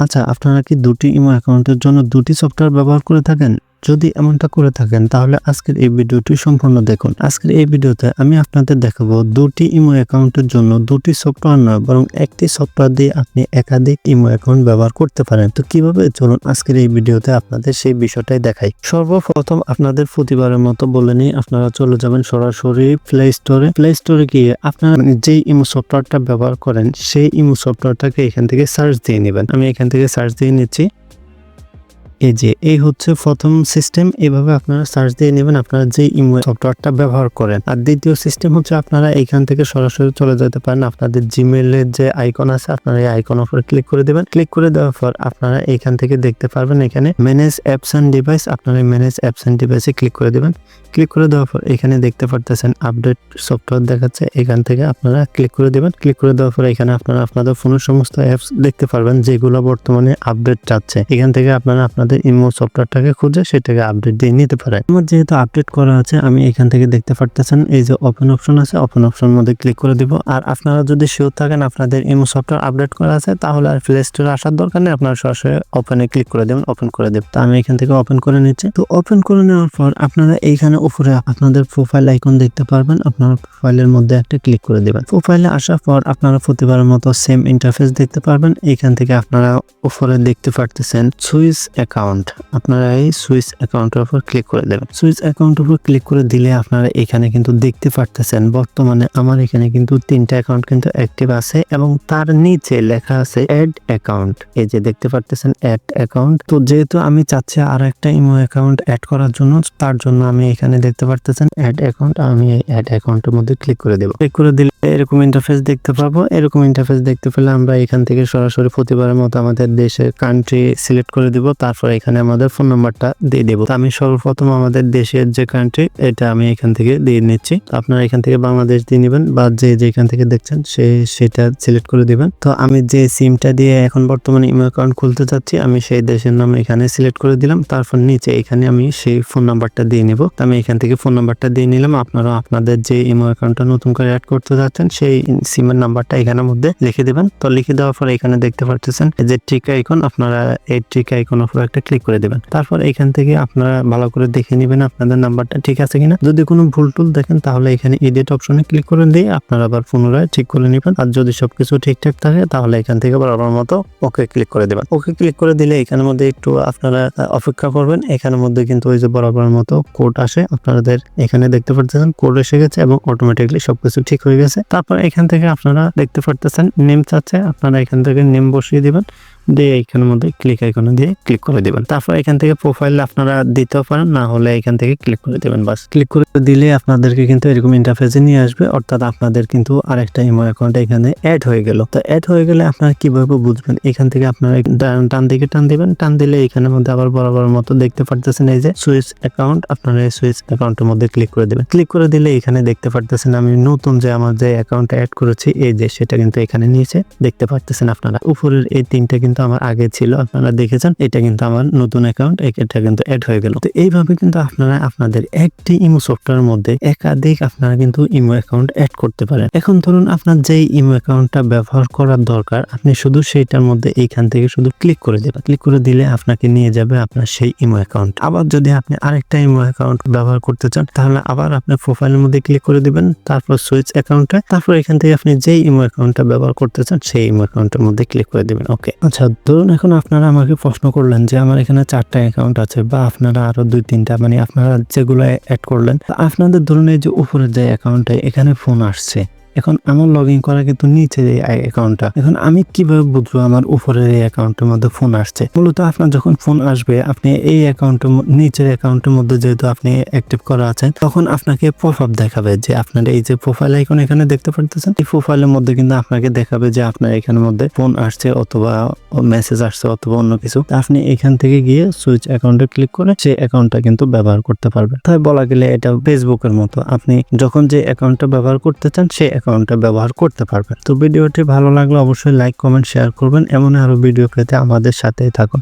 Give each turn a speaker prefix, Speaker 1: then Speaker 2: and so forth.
Speaker 1: আচ্ছা আপনারা কি দুটি ইমো অ্যাকাউন্টের জন্য দুটি সফটওয়্যার ব্যবহার করে থাকেন? যদি এমনটা করে থাকেন, তাহলে আজকের এই ভিডিওটি সম্পূর্ণ দেখুন। আজকের এই ভিডিওতে আমি আপনাদের দেখাবো দুটি ইমো অ্যাকাউন্টের জন্য দুটি সফটওয়্যার নয়, বরং একটি সফটওয়্যার দিয়ে আপনি একাধিক ইমো অ্যাকাউন্ট ব্যবহার করতে পারেন। তো কীভাবে? চলুন আজকের এই ভিডিওতে আপনাদের সেই বিষয়টাই দেখাই। সর্বপ্রথম আপনাদের প্রতিবারের মতো বলে নিই, আপনারা চলে যাবেন সরাসরি প্লে স্টোরে প্লে স্টোরে গিয়ে আপনারা যেই ইমো সফটওয়্যারটা ব্যবহার করেন, সেই ইমো সফটওয়্যারটাকে এখান থেকে সার্চ দিয়ে নেবেন। আমি এখান থেকে সার্চ দিয়ে নিচ্ছি। এই যে এই হচ্ছে প্রথম সিস্টেম এভাবে আপনারা সার্চ দিয়ে নেবেন, আপনারা যে ইমো সফটওয়্যারটা ব্যবহার করেন। আর দ্বিতীয় সিস্টেম হচ্ছে আপনারা এখান থেকে সরাসরি চলে যেতে পারেন, আপনাদের জিমেলের যে আইকন আছে, আপনারা এই আইকন উপরে ক্লিক করে দেবেন। ক্লিক করে দেওয়ার পর আপনারা এখান থেকে দেখতে পারবেন এখানে ম্যানেজ অ্যাপস অ্যান্ড ডিভাইস আপনারা ম্যানেজ অ্যাপস অ্যান্ড ডিভাইসে ক্লিক করে দেবেন। ক্লিক করে দেওয়ার পর এখানে দেখতে পারতেছেন আপডেট সফটওয়্যার দেখাচ্ছে। এখান থেকে আপনারা ক্লিক করে দেবেন। ক্লিক করে দেওয়ার পর এখানে আপনারা আপনাদের ফোনের সমস্ত অ্যাপস দেখতে পারবেন যেগুলো বর্তমানে আপডেট চাচ্ছে এখান থেকে আপনারা আপনাদের ইমো সফটওয়্যারটাকে খুঁজে সেটাকে আপডেট দিয়ে নিতে পারেন। আমার যেহেতু আপডেট করা আছে, আমি এখান থেকে দেখতে পারতেছেন এই যে ওপেন অপশন আছে ওপেন অপশন মধ্যে ক্লিক করে দিব। আর আপনারা যদি শিওর থাকেন আপনাদের ইমো সফটওয়্যার আপডেট করা আছে, তাহলে আর প্লে স্টোরে আসার দরকার নেই। আপনারা সরাসরি ওপেনে ক্লিক করে দেবেন ওপেন করে দেবেন। তো আমি এখান থেকে ওপেন করে নিচ্ছি। তো ওপেন করে নেওয়ার পর আপনারা এইখানে উপরে আপনাদের প্রোফাইল আইকন দেখতে পারবেন। আপনার প্রোফাইলের মধ্যে একটা ক্লিক করে দেবেন। প্রোফাইলে আসার পর আপনারা প্রতিবারের মতো সেম ইন্টারফেস দেখতে পারবেন। এখান থেকে আপনারা উপরে দেখতে পারতেছেন সুইস অ্যাকাউন্ট আপনারা এই সুইস অ্যাকাউন্টের উপর ক্লিক করে দেবেন। সুইস অ্যাকাউন্টের উপর ক্লিক করে দিলে আপনারা এখানে কিন্তু দেখতে পারতেছেন, বর্তমানে আমার এখানে কিন্তু তিনটা অ্যাকাউন্ট কিন্তু অ্যাক্টিভ আছে এবং তার নিচে লেখা আছে অ্যাড অ্যাকাউন্ট এই যে দেখতে পারতেছেন অ্যাড অ্যাকাউন্ট তো যেহেতু আমি চাচ্ছি আর একটা ইমো অ্যাকাউন্ট অ্যাড করার জন্য, তার জন্য আমি এখানে দেখতে পারতেছেন অ্যাড অ্যাকাউন্ট আমি এই অ্যাড অ্যাকাউন্টের মধ্যে ক্লিক করে দেবো। ক্লিক করে দিলে এরকম ইন্টারফেস দেখতে পাবো। এরকম ইন্টারফেস দেখতে পেলে আমরা এখান থেকে সরাসরি প্রতিবারের মতো আমাদের দেশের কান্ট্রি সিলেক্ট করে দিব। তারপর এখানে আমাদের ফোন নাম্বারটা দিয়ে দেবো। আমি সর্বপ্রথম আমাদের দেশের যে কান্ট্রি এটা আমি এখান থেকে দিয়ে নিচ্ছি। আপনারা এখান থেকে বাংলাদেশ দিয়ে নেবেন বা যে যেখান থেকে দেখছেন, সে সেটা সিলেক্ট করে দিবেন। তো আমি যে সিমটা দিয়ে এখন বর্তমানে ইমেল অ্যাকাউন্ট খুলতে চাচ্ছি, আমি সেই দেশের নাম এখানে সিলেক্ট করে দিলাম। তারপর নিচে এখানে আমি সেই ফোন নাম্বারটা দিয়ে নিব। আমি এখান থেকে ফোন নাম্বারটা দিয়ে নিলাম। আপনারা আপনাদের যে ইমো অ্যাকাউন্টটা নতুন করে অ্যাড করতে যাচ্ছেন, সেই সিমের নাম্বারটা এখানের মধ্যে লিখে দিবেন। তো লিখে দেওয়ার পর এখানে দেখতে পাচ্ছেন যে ট্রিক আইকন আপনারা এই ট্রিক আইকনের উপর একটা ক্লিক করে দেবেন। তারপর এখান থেকে আপনারা ভালো করে দেখে নেবেন আপনাদের নাম্বারটা ঠিক আছে কিনা। যদি কোনো ভুল টুল দেখেন, তাহলে এখানে এডিট অপশনে ক্লিক করে দিয়ে আপনারা আবার পুনরায় ঠিক করে নেবেন। আর যদি সবকিছু ঠিকঠাক থাকে, তাহলে এখান থেকে বরাবর মতো ওকে ক্লিক করে দেবেন। ওকে ক্লিক করে দিলে এখানের মধ্যে একটু আপনারা অপেক্ষা করবেন। এখানের মধ্যে কিন্তু ওই যে বরাবর মতো কোড আসে। আপনাদের এখানে দেখতে পারতেছেন কোড এসে গেছে এবং অটোমেটিকলি সবকিছু ঠিক হয়ে গেছে। তারপর এখান থেকে আপনারা দেখতে পারতেছেন নেম চাচ্ছে, আপনারা এখান থেকে নেম বসিয়ে দিবেন। দিয়ে এখানের মধ্যে ক্লিক আইকনে দিয়ে ক্লিক করে দিবেন। তারপর এখান থেকে প্রোফাইল আপনারা দিতেও পারেন, না হলে এখান থেকে ক্লিক করে দেবেন বাস। ক্লিক করে দিলে আপনাদেরকে কিন্তু এরকম ইন্টারফেসে নিয়ে আসবে, অর্থাৎ আপনাদের কিন্তু আরেকটা ইমো অ্যাকাউন্ট এখানে অ্যাড হয়ে গেল। তো অ্যাড হয়ে গেলে আপনারা কীভাবে বুঝবেন? এখান থেকে আপনারা টান দিকে টান দিবেন, টান দিলে এখানের মধ্যে আবার বরাবর মতো দেখতে পারতেছেন এই যে সুইচ অ্যাকাউন্ট আপনারা এই সুইচ অ্যাকাউন্টের মধ্যে ক্লিক করে দেবেন। ক্লিক করে দিলে এখানে দেখতে পারতেছেন আমি নতুন যে আমার যে অ্যাকাউন্ট অ্যাড করেছি, এই যে সেটা কিন্তু এখানে নিয়েছে, দেখতে পারতেছেন আপনারা। উপরের এই তিনটা কিন্তু আমার আগে ছিল, আপনারা দেখেছেন, এটা কিন্তু আমার নতুন অ্যাকাউন্ট এটা কিন্তু অ্যাড হয়ে গেল। তো এইভাবে কিন্তু আপনারা, আপনাদের একটি ইমো সফটওয়্যারের মধ্যে একাধিক আপনারা কিন্তু ইমো অ্যাকাউন্ট অ্যাড করতে পারেন। এখন ধরুন আপনার যেই ইমো অ্যাকাউন্টটা ব্যবহার করার দরকার, আপনি শুধু সেইটার মধ্যে এইখান থেকে শুধু ক্লিক করে দেবেন। ক্লিক করে দিলে আপনাকে নিয়ে যাবে আপনার সেই ইমো অ্যাকাউন্ট আবার যদি আপনি আরেকটা ইমো অ্যাকাউন্ট ব্যবহার করতে চান, তাহলে আবার আপনার প্রোফাইলের মধ্যে ক্লিক করে দিবেন, তারপর সুইচ অ্যাকাউন্টে তারপর এখান থেকে আপনি যেই ইমো অ্যাকাউন্টটা ব্যবহার করতে চান, সেই ইমো অ্যাকাউন্টের মধ্যে ক্লিক করে দিবেন। ওকে আচ্ছা ধরুন এখন আপনারা আমাকে প্রশ্ন করলেন যে আমার এখানে চারটা অ্যাকাউন্ট আছে বা আপনারা আরও দুই তিনটা মানে আপনারা যেগুলো অ্যাড করলেন আপনাদের ধরুন এই যে উপরের যে অ্যাকাউন্টে এখানে ফোন আসছে। এখন আমার লগ ইন করা কিন্তু নিচে এই অ্যাকাউন্টটা এখন আমি কীভাবে বুঝব আমার উপরের এই অ্যাকাউন্টের মধ্যে ফোন আসছে? মূলত আপনার যখন ফোন আসবে, আপনি এই অ্যাকাউন্টের নিচের অ্যাকাউন্টের মধ্যে যেহেতু আপনি অ্যাক্টিভ করা আছেন, তখন আপনাকে আপ দেখাবে যে আপনার এই যে প্রোফাইল আইকন এখানে দেখতে পারতেছেন, এই প্রোফাইলের মধ্যে কিন্তু আপনাকে দেখাবে যে আপনার এখানের মধ্যে ফোন আসছে অথবা মেসেজ আসছে অথবা অন্য কিছু। আপনি এখান থেকে গিয়ে সুইচ অ্যাকাউন্টে ক্লিক করে সেই অ্যাকাউন্টটা কিন্তু ব্যবহার করতে পারবেন। তাই বলা গেলে এটা ফেসবুকের মতো। আপনি যখন যে অ্যাকাউন্টটা ব্যবহার করতে চান, সেই অ্যাকাউন্টটা ব্যবহার করতে পারবেন। তো ভিডিওটি ভালো লাগলে অবশ্যই লাইক, কমেন্ট, শেয়ার করবেন। এমন আরও ভিডিও পেতে আমাদের সাথেই থাকুন।